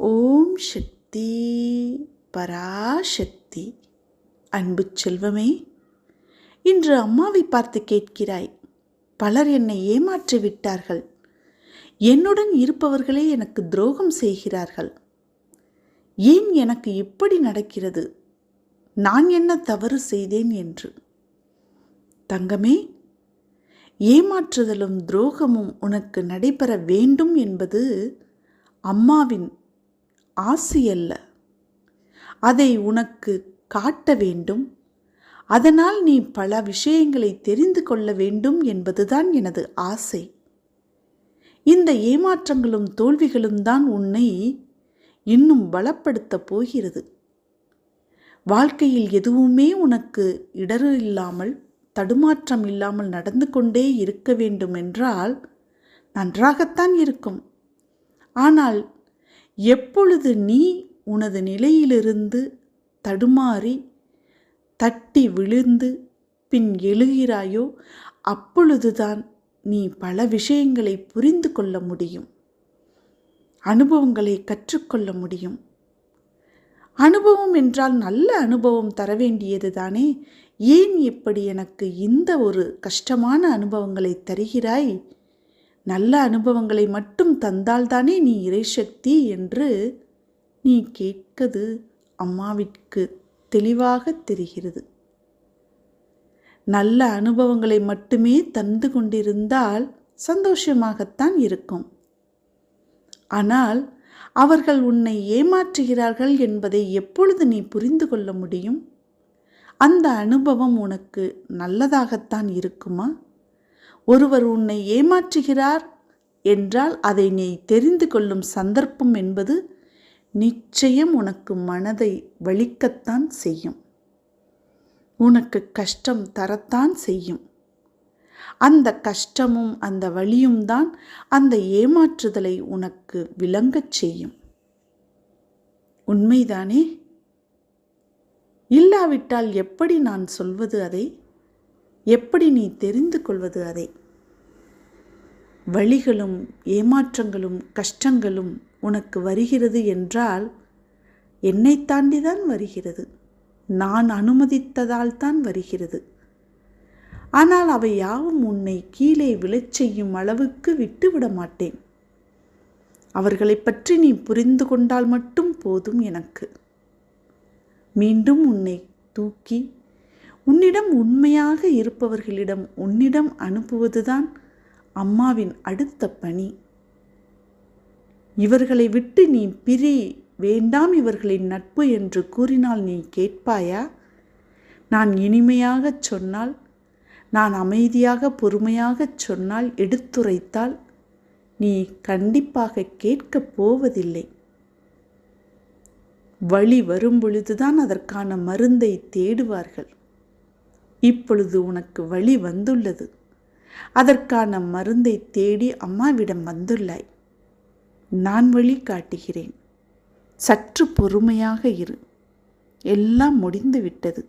ஓம் சக்தி பராசக்தி. அன்பு செல்வமே இன்று அம்மாவை பார்த்து கேட்கிறாய் பலர் என்னை ஏமாற்றி விட்டார்கள் என்னுடன் இருப்பவர்களே எனக்கு துரோகம் செய்கிறார்கள். ஏன் எனக்கு இப்படி நடக்கிறது? நான் என்ன தவறு செய்தேன் என்று. தங்கமே ஏமாற்றுதலும் துரோகமும் உனக்கு நடைபெற வேண்டும் என்பது அம்மாவின் ஆசையல்ல அதை உனக்கு காட்ட வேண்டும். அதனால் நீ பல விஷயங்களை தெரிந்து கொள்ள வேண்டும் என்பதுதான் எனது ஆசை. இந்த ஏமாற்றங்களும் தோல்விகளும் தான் உன்னை இன்னும் பலப்படுத்தப் போகிறது. வாழ்க்கையில் எதுவுமே உனக்கு இடறு இல்லாமல் தடுமாற்றம் இல்லாமல் நடந்து கொண்டே இருக்க வேண்டும் என்றால் நன்றாகத்தான் இருக்கும். ஆனால் எப்பொழுது நீ உனது நிலையிலிருந்து தடுமாறி தட்டி விழுந்து பின் எழுகிறாயோ அப்பொழுதுதான் நீ பல விஷயங்களை புரிந்து கொள்ள முடியும். அனுபவங்களை கற்றுக்கொள்ள முடியும். அனுபவம் என்றால் நல்ல அனுபவம் தர வேண்டியது தானே? ஏன் இப்படி எனக்கு இந்த ஒரு கஷ்டமான அனுபவங்களை தருகிறாய்? நல்ல அனுபவங்களை மட்டும் தந்தால்தானே நீ இறைசக்தி என்று நீ கேட்கது அம்மாவிற்கு தெளிவாக தெரிகிறது. நல்ல அனுபவங்களை மட்டுமே தந்து கொண்டிருந்தால் சந்தோஷமாகத்தான் இருக்கும். ஆனால் அவர்கள் உன்னை ஏமாற்றுகிறார்கள் என்பதை எப்பொழுது நீ புரிந்து கொள்ள முடியும்? அந்த அனுபவம் உனக்கு நல்லதாகத்தான் இருக்குமா? ஒருவர் உன்னை ஏமாற்றுகிறார் என்றால் அதை நீ தெரிந்து கொள்ளும் சந்தர்ப்பம் என்பது நிச்சயம் உனக்கு மனதை வலிக்கத்தான் செய்யும். உனக்கு கஷ்டம் தரத்தான் செய்யும். அந்த கஷ்டமும் அந்த வழியும் தான் அந்த ஏமாற்றுதலை உனக்கு விளங்கச் செய்யும். உண்மைதானே? இல்லாவிட்டால் எப்படி நான் சொல்வது அதை? எப்படி நீ தெரிந்து கொள்வது அதை? வழிகளும் ஏமாற்றங்களும் கஷ்டங்களும் உனக்கு வருகிறது என்றால் என்னை தாண்டிதான் வருகிறது. நான் அனுமதித்ததால் தான் வருகிறது. ஆனால் அவை யாவும் உன்னை கீழே விழச் செய்யும் அளவுக்கு விட்டுவிட மாட்டேன். அவர்களை பற்றி நீ புரிந்து கொண்டால் மட்டும் போதும் எனக்கு. மீண்டும் உன்னை தூக்கி உன்னிடம் உண்மையாக இருப்பவர்களிடம் உன்னிடம் அனுப்புவதுதான் அம்மாவின் அடுத்த பணி. இவர்களை விட்டு நீ பிரி வேண்டாம் இவர்களின் நட்பு என்று கூறினால் நீ கேட்பாயா? நான் இனிமையாகச் சொன்னால் நான் அமைதியாக பொறுமையாகச் சொன்னால் எடுத்துரைத்தால் நீ கண்டிப்பாக கேட்கப் போவதில்லை. வழி வரும் பொழுதுதான் அதற்கான மருந்தை தேடுவார்கள். இப்பொழுது உனக்கு வழி வந்துள்ளது. அதற்கான மருந்தை தேடி அம்மாவிடம் வந்துள்ளாய். நான் வழி காட்டுகிறேன். சற்று பொறுமையாக இரு. எல்லாம் முடிந்து விட்டது.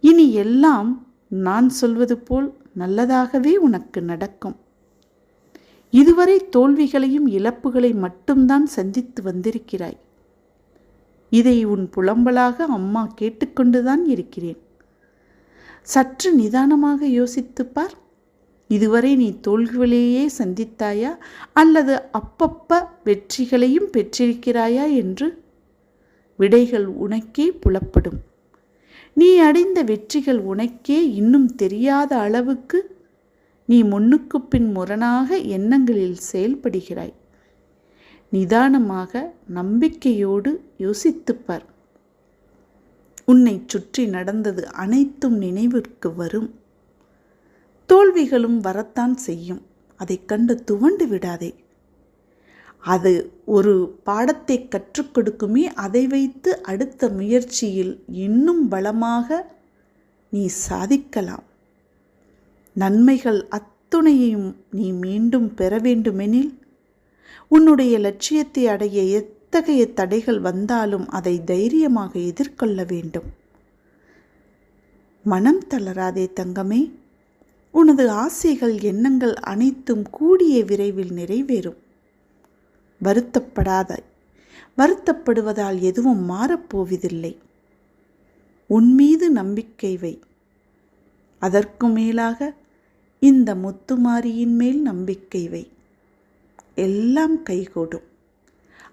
இனி எல்லாம் நான் சொல்வது போல் நல்லதாகவே உனக்கு நடக்கும். இதுவரை தோல்விகளையும் இழப்புகளை மட்டும்தான் சந்தித்து வந்திருக்கிறாய். இதை உன் புலம்பலாக அம்மா கேட்டுக்கொண்டுதான் இருக்கிறேன். சற்று நிதானமாக யோசித்துப்பார். இதுவரை நீ தோல்விகளையே சந்தித்தாயா? அல்லது அப்பப்ப வெற்றிகளையும் பெற்றிருக்கிறாயா? என்று. விடைகள் உனக்கே புலப்படும். நீ அடைந்த வெற்றிகள் உனக்கே இன்னும் தெரியாத அளவுக்கு நீ முன்னுக்கு பின் முரணாக எண்ணங்களில் செயல்படுகிறாய். நிதானமாக நம்பிக்கையோடு யோசித்துப்பார். உன்னை சுற்றி நடந்தது அனைத்தும் நினைவிற்கு வரும். தோல்விகளும் வரத்தான் செய்யும். அதை கண்டு துவண்டு விடாதே. அது ஒரு பாடத்தை கற்றுக் கொடுக்குமே. அதை வைத்து அடுத்த முயற்சியில் இன்னும் பலமாக நீ சாதிக்கலாம். நன்மைகள் அத்துணையையும் நீ மீண்டும் பெற வேண்டுமெனில் உன்னுடைய லட்சியத்தை அடைய எத்தகைய தடைகள் வந்தாலும் அதை தைரியமாக எதிர்கொள்ள வேண்டும். மனம் தளராதே தங்கமே உனது ஆசைகள் எண்ணங்கள் அனைத்தும் கூடிய விரைவில் நிறைவேறும். வருத்தப்படாத வருத்தப்படுவதால் எதுவும் மாறப்போவதில்லை. உன் மீது நம்பிக்கை வை. அதற்கு மேலாக இந்த முத்துமாரியின் மேல் நம்பிக்கை வை. எல்லாம் கைகூடும்.